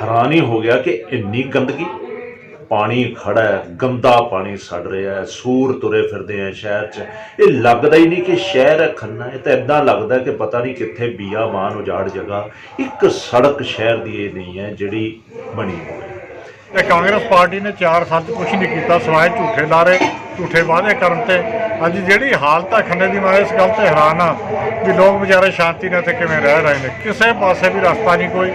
ਹੈਰਾਨ ਹੀ ਹੋ ਗਿਆ ਕਿ ਇੰਨੀ ਗੰਦਗੀ। ਪਾਣੀ ਖੜਾ ਹੈ, ਗੰਦਾ ਪਾਣੀ ਸੜ ਰਿਹਾ ਹੈ, ਸੂਰ ਤੁਰੇ ਫਿਰਦੇ ਆ ਸ਼ਹਿਰ 'ਚ। ਇਹ ਲੱਗਦਾ ਹੀ ਨਹੀਂ ਕਿ ਸ਼ਹਿਰ ਹੈ, ਖੰਨਾ ਇਹ ਤਾਂ ਇਦਾਂ ਲੱਗਦਾ ਕਿ ਪਤਾ ਨਹੀਂ ਕਿੱਥੇ ਬੀਆਬਾਨ ਉਜਾੜ ਜਗ੍ਹਾ ਇੱਕ ਸੜਕ ਸ਼ਹਿਰ ਦੀ ਇਹ ਨਹੀਂ ਹੈ, ਜਿਹੜੀ ਬਣੀ ਹੋਵੇ ਇਹ ਕਾਂਗਰਸ ਪਾਰਟੀ ਨੇ 4 ਸਾਲ ਤੋਂ ਕੁਝ ਨਹੀਂ ਕੀਤਾ ਸਿਵਾਏ ਝੂਠੇ ਲਾਰੇ ਝੂਠੇ ਵਾਅਦੇ ਕਰਨ ਤੇ। ਅੱਜ ਜਿਹੜੀ ਹਾਲਤ ਆ ਖੰਨੇ ਦੀ, ਮੈਂ ਇਸ ਗੱਲ ਤੇ ਹੈਰਾਨ ਆ ਵੀ ਲੋਕ ਵਿਚਾਰੇ ਸ਼ਾਂਤੀ ਨਾਲ ਤੇ ਕਿਵੇਂ ਰਹਿ ਰਹੇ ਨੇ। ਕਿਸੇ ਪਾਸੇ ਵੀ ਰਸਤਾ ਨਹੀਂ ਕੋਈ।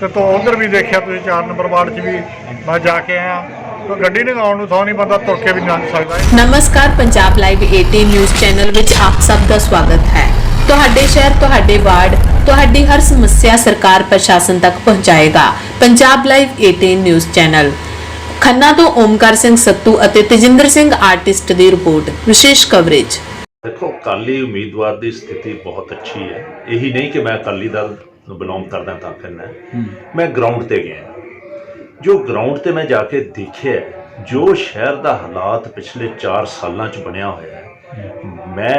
ਤੇ ਤੋਂ ਉਧਰ ਵੀ ਦੇਖਿਆ ਤੁਸੀਂ 4 ਨੰਬਰ ਵਾਰਡ 'ਚ ਵੀ ਮੈਂ ਜਾ ਕੇ ਆਇਆ। ਗੱਡੀ ਲਗਾਉਣ ਨੂੰ ਥਾਂ ਨਹੀਂ ਬੰਦਾ ਤੁਰ ਕੇ ਵੀ ਲੰਘ ਸਕਦਾ ਹੈ। ਨਮਸਕਾਰ ਪੰਜਾਬ ਲਾਈਵ 18 ਨਿਊਜ਼ ਚੈਨਲ ਵਿੱਚ ਆਪ ਸਭ ਦਾ ਸਵਾਗਤ ਹੈ। ਤੁਹਾਡੇ ਸ਼ਹਿਰ ਤੁਹਾਡੇ ਵਾਰਡ ਤੁਹਾਡੀ ਹਰ ਸਮੱਸਿਆ ਸਰਕਾਰ ਪ੍ਰਸ਼ਾਸਨ ਤੱਕ ਪਹੁੰਚਾਏਗਾ। Punjab live 18 news channel. Khanna ਤੋਂ ਓਮਕਾਰ ਸਿੰਘ ਸੱਤੂ ਅਤੇ ਤੇਜਿੰਦਰ ਸਿੰਘ ਆਰਟਿਸਟ ਦੀ ਰਿਪੋਰਟ ਵਿਸ਼ੇਸ਼ ਕਵਰੇਜ। ਦੇਖੋ ਅਕਾਲੀ ਉਮੀਦਵਾਰ ਦੀ ਸਥਿਤੀ ਬਹੁਤ ਅੱਛੀ ਹੈ। ਇਹੀ ਨਹੀਂ ਕਿ ਮੈਂ ਅਕਾਲੀ ਦਲ ਨੂੰ ਬਿਲੋਂਗ ਕਰਦਾ ਤਾਂ ਕਹਿੰਦਾ ਮੈਂ। ਗਰਾਊਂਡ ਤੇ ਗਿਆ। ਜੋ ਗਰਾਊਂਡ ਤੇ ਮੈਂ ਜਾ ਕੇ ਦੇਖਿਆ ਜੋ ਸ਼ਹਿਰ ਦਾ ਹਾਲਾਤ ਪਿਛਲੇ 4 ਸਾਲਾਂ ਚ ਬਣਿਆ ਹੋਇਆ ਹੈ ਮੈਂ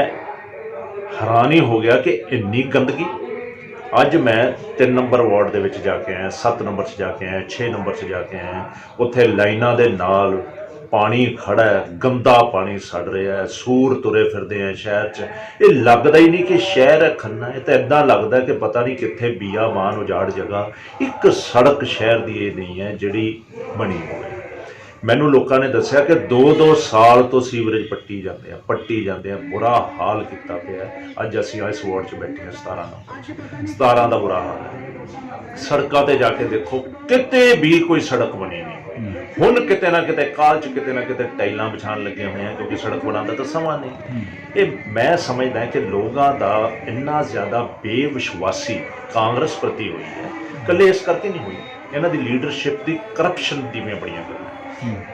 ਹੈਰਾਨ ਹੀ ਹੋ ਗਿਆ ਕਿ ਇੰਨੀ ਗੰਦਗੀ। ਅੱਜ ਮੈਂ 3 ਨੰਬਰ ਵਾਰਡ ਦੇ ਵਿੱਚ ਜਾ ਕੇ ਆਇਆ 7 ਨੰਬਰ 'ਚ ਜਾ ਕੇ ਆਇਆ 6 ਨੰਬਰ 'ਚ ਜਾ ਕੇ ਆਇਆ। ਉੱਥੇ ਲਾਈਨਾਂ ਦੇ ਨਾਲ ਪਾਣੀ ਖੜਾ ਹੈ, ਗੰਦਾ ਪਾਣੀ ਸੜ ਰਿਹਾ ਹੈ, ਸੂਰ ਤੁਰੇ ਫਿਰਦੇ ਆ ਸ਼ਹਿਰ 'ਚ। ਇਹ ਲੱਗਦਾ ਹੀ ਨਹੀਂ ਕਿ ਸ਼ਹਿਰ ਹੈ, ਖੰਨਾ ਇਹ ਤਾਂ ਇਦਾਂ ਲੱਗਦਾ ਕਿ ਪਤਾ ਨਹੀਂ ਕਿੱਥੇ ਬੀਆਬਾਨ ਉਜਾੜ ਜਗ੍ਹਾ ਇੱਕ ਸੜਕ ਸ਼ਹਿਰ ਦੀ ਇਹ ਨਹੀਂ ਹੈ, ਜਿਹੜੀ ਬਣੀ ਹੋਵੇ ਮੈਨੂੰ ਲੋਕਾਂ ਨੇ ਦੱਸਿਆ ਕਿ 2-2 ਸਾਲ ਤੋਂ ਸੀਵਰੇਜ ਪੱਟੀ ਜਾਂਦੇ ਆ, ਪੱਟੀ ਜਾਂਦੇ ਆ। ਬੁਰਾ ਹਾਲ ਕੀਤਾ ਪਿਆ ਅੱਜ ਅਸੀਂ ਇਸ ਵਾਰਡ 'ਚ ਬੈਠੇ ਹਾਂ 17 ਨੰਬਰ 'ਚ। 17 ਦਾ ਬੁਰਾ ਹਾਲ ਹੈ। ਸੜਕਾਂ ਤੇ ਜਾ ਕੇ ਦੇਖੋ, ਕਿਤੇ ਵੀ ਕੋਈ ਸੜਕ ਬਣੀ ਨਹੀਂ ਹੁਣ ਕਿਤੇ ਨਾ ਕਿਤੇ ਕਾਲ 'ਚ ਕਿਤੇ ਨਾ ਕਿਤੇ ਟਾਈਲਾਂ ਵਿਛਾਣ ਲੱਗੇ ਹੋਏ ਆ, ਕਿਉਂਕਿ ਸੜਕ ਬਣਾਉਣ ਦਾ ਤਾਂ ਸਮਾਂ ਨਹੀਂ। ਇਹ ਮੈਂ ਸਮਝਦਾ ਕਿ ਲੋਕਾਂ ਦਾ ਇੰਨਾ ਜ਼ਿਆਦਾ ਬੇਵਿਸ਼ਵਾਸੀ ਕਾਂਗਰਸ ਪ੍ਰਤੀ ਹੋਈ ਹੈ, ਇਕੱਲੇ ਇਸ ਕਰਕੇ ਨਹੀਂ ਹੋਈ। ਇਹਨਾਂ ਦੀ ਲੀਡਰਸ਼ਿਪ ਦੀ ਕਰਪਸ਼ਨ ਦੀਆਂ ਬੜੀਆਂ ਗੱਲਾਂ।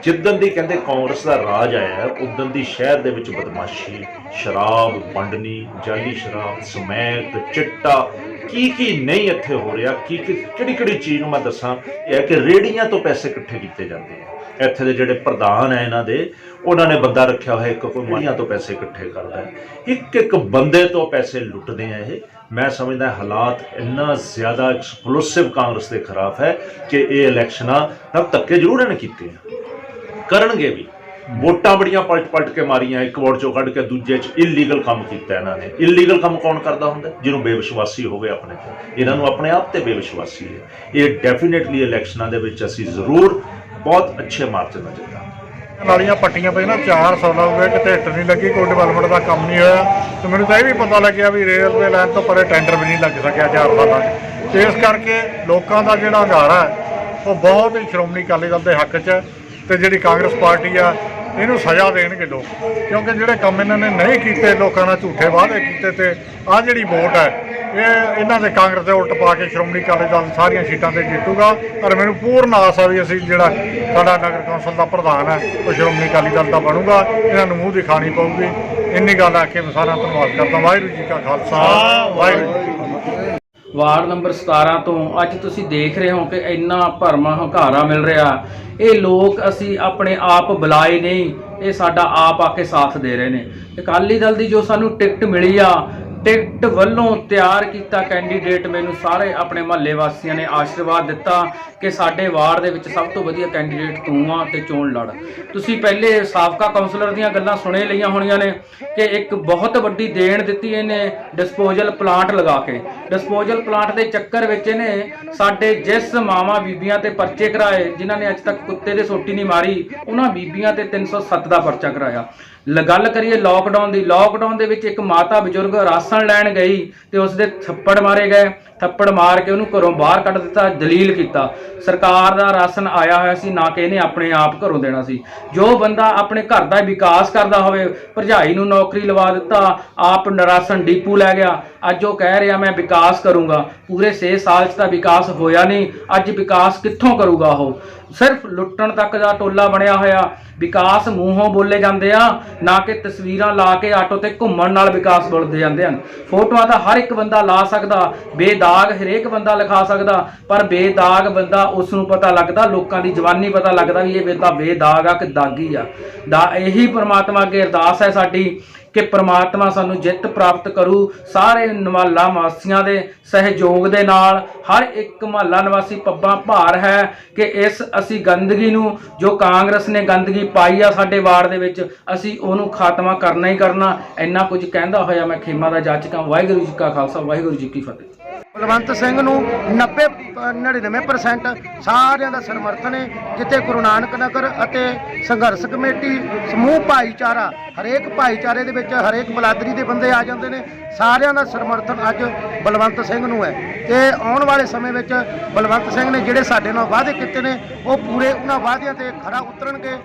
ਜਿੱਦਣ ਦੀ ਕਹਿੰਦੇ ਕਾਂਗਰਸ ਦਾ ਰਾਜ ਆਇਆ ਹੈ ਉਦੋਂ ਦੀ ਸ਼ਹਿਰ ਦੇ ਵਿੱਚ ਬਦਮਾਸ਼ੀ, ਸ਼ਰਾਬ, ਵੰਡਣੀ, ਜਾਲੀ ਸ਼ਰਾਬ ਸਮੈਕ ਚਿੱਟਾ ਕੀ ਕੀ ਨਹੀਂ ਇੱਥੇ ਹੋ ਰਿਹਾ, ਕੀ ਕੀ ਕਿਹੜੀ ਕਿਹੜੀ ਚੀਜ਼ ਨੂੰ ਮੈਂ ਦੱਸਾਂ? ਇਹ ਹੈ ਕਿ ਰੇੜੀਆਂ ਤੋਂ ਪੈਸੇ ਇਕੱਠੇ ਕੀਤੇ ਜਾਂਦੇ ਆ। ਇੱਥੇ ਦੇ ਜਿਹੜੇ ਪ੍ਰਧਾਨ ਹੈ ਇਹਨਾਂ ਦੇ, ਉਹਨਾਂ ਨੇ ਬੰਦਾ ਰੱਖਿਆ ਹੋਇਆ, ਇੱਕ ਕੋਈ ਮਹੀਆਂ ਤੋਂ ਪੈਸੇ ਇਕੱਠੇ ਕਰਦਾ ਹੈ। ਇੱਕ ਇੱਕ ਬੰਦੇ ਤੋਂ ਪੈਸੇ ਲੁੱਟਦੇ ਆ ਇਹ। ਮੈਂ ਸਮਝਦਾ ਹਾਲਾਤ ਇੰਨਾ ਜ਼ਿਆਦਾ ਐਕਸਪਲੋਸਿਵ ਕਾਂਗਰਸ ਦੇ ਖਿਲਾਫ ਹੈ ਕਿ ਇਹ ਇਲੈਕਸ਼ਨਾਂ ਨਾਲ ਧੱਕੇ ਜ਼ਰੂਰ ਇਹਨੇ ਕੀਤੇ ਆ ਕਰਨਗੇ ਵੀ। ਵੋਟਾਂ ਬੜੀਆਂ ਪਲਟ ਪਲਟ ਕੇ ਮਾਰੀਆਂ, ਇੱਕ ਵੋਟ ਚੋਂ ਕੱਢ ਕੇ ਦੂਜੇ 'ਚ ਇਲੀਗਲ ਕੰਮ ਕੀਤਾ ਇਹਨਾਂ ਨੇ। ਇਲੀਗਲ ਕੰਮ ਕੌਣ ਕਰਦਾ ਹੁੰਦਾ? ਜਿਹਨੂੰ ਬੇਵਿਸ਼ਵਾਸੀ ਹੋਵੇ ਆਪਣੇ ਤੇ। ਇਹਨਾਂ ਨੂੰ ਆਪਣੇ ਆਪ ਤੇ ਬੇਵਿਸ਼ਵਾਸੀ ਹੈ। ਇਹ ਡੈਫੀਨਿਟਲੀ ਇਲੈਕਸ਼ਨਾਂ ਦੇ ਵਿੱਚ ਅਸੀਂ ਜ਼ਰੂਰ ਬਹੁਤ ਅੱਛੇ ਮਾਰਚ ਨਾਲ ਜਿੱਤਾਂਗੇ ਨਾਲੀਆਂ ਪੱਟੀਆਂ ਪਈਆਂ ਨਾ 4 ਸਾਲ ਹੋ ਗਏ, ਕਿਤੇ ਹਿੱਟ ਨਹੀਂ ਲੱਗੀ, ਕੋਈ ਡਿਵੈਲਪਮੈਂਟ ਦਾ ਕੰਮ ਨਹੀਂ ਹੋਇਆ। ਤੇ ਮੈਨੂੰ ਤਾਂ ਇਹ ਵੀ ਪਤਾ ਲੱਗਿਆ ਵੀ ਰੇਲਵੇ ਲਾਈਨ ਤੋਂ ਪਰੇ ਟੈਂਡਰ ਵੀ ਨਹੀਂ ਲੱਗ ਸਕਿਆ 4 ਸਾਲਾਂ 'ਚ। ਇਸ ਕਰਕੇ ਲੋਕਾਂ ਦਾ ਜਿਹੜਾ ਹੰਗਾਰਾ ਹੈ, ਉਹ ਬਹੁਤ ਹੀ ਸ਼੍ਰੋਮਣੀ ਅਕਾਲੀ ਦਲ ਦੇ ਹੱਕ 'ਚ ਹੈ। ਤੇ ਜਿਹੜੀ ਕਾਂਗਰਸ ਪਾਰਟੀ ਆ ਇਹਨੂੰ ਸਜ਼ਾ ਦੇਣਗੇ ਲੋਕ। ਕਿਉਂਕਿ ਜਿਹੜੇ ਕੰਮ ਇਹਨਾਂ ਨੇ ਨਹੀਂ ਕੀਤੇ ਲੋਕਾਂ ਨਾਲ ਝੂਠੇ ਵਾਅਦੇ ਕੀਤੇ ਤੇ ਆ ਜਿਹੜੀ ਵੋਟ ਹੈ ਇਹ ਇਹਨਾਂ ਦੇ ਕਾਂਗਰਸ ਦੇ ਉਲਟ ਪਾ ਕੇ ਸ਼੍ਰੋਮਣੀ ਅਕਾਲੀ ਦਲ ਸਾਰੀਆਂ ਸੀਟਾਂ ਤੇ ਜਿੱਤੂਗਾ। ਪਰ ਮੈਨੂੰ ਪੂਰਨ ਆਸ ਆ ਵੀ ਅਸੀਂ ਜਿਹੜਾ ਸਾਡਾ ਨਗਰ ਕੌਂਸਲ ਦਾ ਪ੍ਰਧਾਨ ਹੈ ਉਹ ਸ਼੍ਰੋਮਣੀ ਅਕਾਲੀ ਦਲ ਦਾ ਬਣੂਗਾ। ਇਹਨਾਂ ਨੂੰ ਮੂੰਹ ਦਿਖਾਣੀ ਪਊਗੀ। ਇੰਨੀ ਗੱਲ ਆ ਕੇ ਮੈਂ ਸਾਰਿਆਂ ਦਾ ਧੰਨਵਾਦ ਕਰਦਾ। ਵਾਹਿਗੁਰੂ ਜੀ ਕਾ ਖਾਲਸਾ। ਵਾਹਿਗੁਰੂ ਵਾਰਡ ਨੰਬਰ 17 ਤੋਂ ਅੱਜ ਤੁਸੀਂ ਦੇਖ ਰਹੇ ਹੋ ਕਿ ਇੰਨਾ ਭਰਮਾ ਹੰਕਾਰਾ ਮਿਲ ਰਿਹਾ। ਇਹ ਲੋਕ ਅਸੀਂ ਆਪਣੇ ਆਪ ਬੁਲਾਏ ਨਹੀਂ, ਇਹ ਸਾਡਾ ਆਪ ਆ ਕੇ ਸਾਥ ਦੇ ਰਹੇ ਨੇ। ਅਕਾਲੀ ਦਲ ਦੀ ਜੋ ਸਾਨੂੰ ਟਿਕਟ ਮਿਲੀ ਆ ਟਿਕਟ ਵੱਲੋਂ ਤਿਆਰ ਕੀਤਾ ਕੈਂਡੀਡੇਟ ਮੈਨੂੰ ਸਾਰੇ ਆਪਣੇ ਮਹੱਲੇ ਵਾਸੀਆਂ ਨੇ ਆਸ਼ੀਰਵਾਦ ਦਿੱਤਾ ਕਿ ਸਾਡੇ ਵਾਰਡ ਦੇ ਵਿੱਚ ਸਭ ਤੋਂ ਵਧੀਆ ਕੈਂਡੀਡੇਟ ਤੂੰ ਆ ਤੇ ਚੋਣ ਲੜ। ਤੁਸੀਂ ਪਹਿਲੇ ਸਾਬਕਾ ਕਾਉਂਸਲਰ ਦੀਆਂ ਗੱਲਾਂ ਸੁਣੇ ਲਈਆਂ ਹੋਣੀਆਂ ਨੇ ਕਿ ਇੱਕ ਬਹੁਤ ਵੱਡੀ ਦੇਣ ਦਿੱਤੀ ਇਹਨੇ ਡਿਸਪੋਜ਼ਲ ਪਲਾਂਟ ਲਗਾ ਕੇ। ਡਿਸਪੋਜ਼ਲ ਪਲਾਂਟ ਦੇ ਚੱਕਰ ਵਿੱਚ ਇਹਨੇ ਸਾਡੇ ਜਿਸ ਮਾਵਾਂ ਬੀਬੀਆਂ ਤੇ ਪਰਚੇ ਕਰਾਏ, ਜਿਨ੍ਹਾਂ ਨੇ ਅੱਜ ਤੱਕ ਕੁੱਤੇ ਦੇ ਸੋਟੀ ਨਹੀਂ ਮਾਰੀ, ਉਹਨਾਂ ਬੀਬੀਆਂ ਤੇ 307 ਦਾ ਪਰਚਾ ਕਰਾਇਆ। ਗੱਲ ਕਰੀਏ ਲੋਕਡਾਊਨ ਦੀ ਲੋਕਡਾਊਨ ਦੇ ਵਿੱਚ ਇੱਕ ਮਾਤਾ ਬਜ਼ੁਰਗ ਰਾਸ਼ਨ ਲੈਣ ਗਈ ਤੇ ਉਸ ਦੇ ਥੱਪੜ ਮਾਰੇ ਗਏ, ਥੱਪੜ ਮਾਰ ਕੇ ਉਹਨੂੰ ਘਰੋਂ ਬਾਹਰ ਕੱਢ ਦਿੱਤਾ ਦਲੀਲ ਕੀਤਾ। ਸਰਕਾਰ ਦਾ ਰਾਸ਼ਨ ਆਇਆ ਹੋਇਆ ਸੀ, ਨਾ ਕਿ ਇਹਨੇ ਆਪਣੇ ਆਪ ਘਰੋਂ ਦੇਣਾ ਸੀ। ਜੋ ਬੰਦਾ ਆਪਣੇ ਘਰ ਦਾ ਵਿਕਾਸ ਕਰਦਾ ਹੋਵੇ, ਭਰਜਾਈ ਨੂੰ ਨੌਕਰੀ ਲਵਾ ਦਿੱਤਾ, ਆਪ ਰਾਸ਼ਨ ਡੀਪੂ ਲੈ ਗਿਆ। ਅੱਜ ਉਹ ਕਹਿ ਰਿਹਾ, ਮੈਂ ਵਿਕਾਸ ਕਰੂੰਗਾ। ਪੂਰੇ 6 ਸਾਲ 'ਚ ਤਾਂ ਵਿਕਾਸ ਹੋਇਆ ਨਹੀਂ, ਅੱਜ ਵਿਕਾਸ ਕਿੱਥੋਂ ਕਰੂਗਾ ਉਹ? ਸਿਰਫ ਲੁੱਟਣ ਤੱਕ ਦਾ ਟੋਲਾ ਬਣਿਆ ਹੋਇਆ। ਵਿਕਾਸ ਮੂੰਹੋਂ ਬੋਲੇ ਜਾਂਦੇ ਆ, ਨਾ ਕਿ ਤਸਵੀਰਾਂ ਲਾ ਕੇ ਆਟੋ ਤੇ ਘੁੰਮਣ ਨਾਲ ਵਿਕਾਸ ਬੋਲਦੇ ਜਾਂਦੇ ਹਨ। ਫੋਟੋਆਂ ਤਾਂ ਹਰ ਇੱਕ ਬੰਦਾ ਲਾ ਸਕਦਾ, ਬੇਦਾਗ ਹਰੇਕ ਬੰਦਾ ਲਿਖਾ ਸਕਦਾ, ਪਰ ਬੇਦਾਗ ਬੰਦਾ ਉਸ ਨੂੰ ਪਤਾ ਲੱਗਦਾ, ਲੋਕਾਂ ਦੀ ਜਵਾਨੀ ਪਤਾ ਲੱਗਦਾ ਵੀ ਇਹ ਬੰਦਾ ਬੇਦਾਗ ਆ ਕਿ ਦਾਗੀ ਆ। ਦਾ ਇਹੀ ਪ੍ਰਮਾਤਮਾ ਅੱਗੇ ਅਰਦਾਸ ਹੈ ਸਾਡੀ ਕਿ ਪ੍ਰਮਾਤਮਾ ਸਾਨੂੰ ਜਿੱਤ ਪ੍ਰਾਪਤ ਕਰੂ, ਸਾਰੇ ਨਵਾਲਾ ਵਾਸੀਆਂ ਦੇ ਸਹਿਯੋਗ ਦੇ ਨਾਲ। ਹਰ ਇੱਕ ਮਹੱਲਾ ਨਿਵਾਸੀ ਪੱਬਾਂ ਭਾਰ ਹੈ ਕਿ ਇਸ ਅਸੀਂ ਗੰਦਗੀ ਨੂੰ, ਜੋ ਕਾਂਗਰਸ ਨੇ ਗੰਦਗੀ ਪਾਈ ਆ ਸਾਡੇ ਵਾਰਡ ਦੇ ਵਿੱਚ, ਅਸੀਂ ਉਹਨੂੰ ਖਾਤਮਾ ਕਰਨਾ ਹੀ ਕਰਨਾ। ਇੰਨਾ ਕੁਝ ਕਹਿੰਦਾ ਹੋਇਆ ਮੈਂ ਖੇਮਾ ਦਾ ਜੱਜ ਵਾਹਿਗੁਰੂ ਜੀ ਕਾ ਖਾਲਸਾ, ਵਾਹਿਗੁਰੂ ਜੀ ਕੀ ਫਤਿਹ। ਬਲਵੰਤ ਸਿੰਘ ਨੂੰ 90 ਅ, 99% ਸਾਰਿਆਂ ਦਾ ਸਮਰਥਨ ਹੈ ਜਿੱਥੇ ਗੁਰੂ ਨਾਨਕ ਨਗਰ ਅਤੇ ਸੰਘਰਸ਼ ਕਮੇਟੀ ਸਮੂਹ ਭਾਈਚਾਰਾ ਹਰੇਕ ਭਾਈਚਾਰੇ ਦੇ ਵਿੱਚ ਹਰੇਕ ਬਲਾਦਰੀ ਦੇ ਬੰਦੇ ਆ ਜਾਂਦੇ ਨੇ ਸਾਰਿਆਂ ਦਾ ਸਮਰਥਨ ਅੱਜ ਬਲਵੰਤ ਸਿੰਘ ਨੂੰ ਹੈ। ਤੇ ਆਉਣ ਵਾਲੇ ਸਮੇਂ ਵਿੱਚ ਬਲਵੰਤ ਸਿੰਘ ਨੇ ਜਿਹੜੇ ਸਾਡੇ ਨਾਲ ਵਾਅਦੇ ਕੀਤੇ ਨੇ ਉਹ ਪੂਰੇ ਉਹਨਾਂ ਵਾਅਦਿਆਂ ਤੇ ਖਰਾ ਉਤਰਨਗੇ।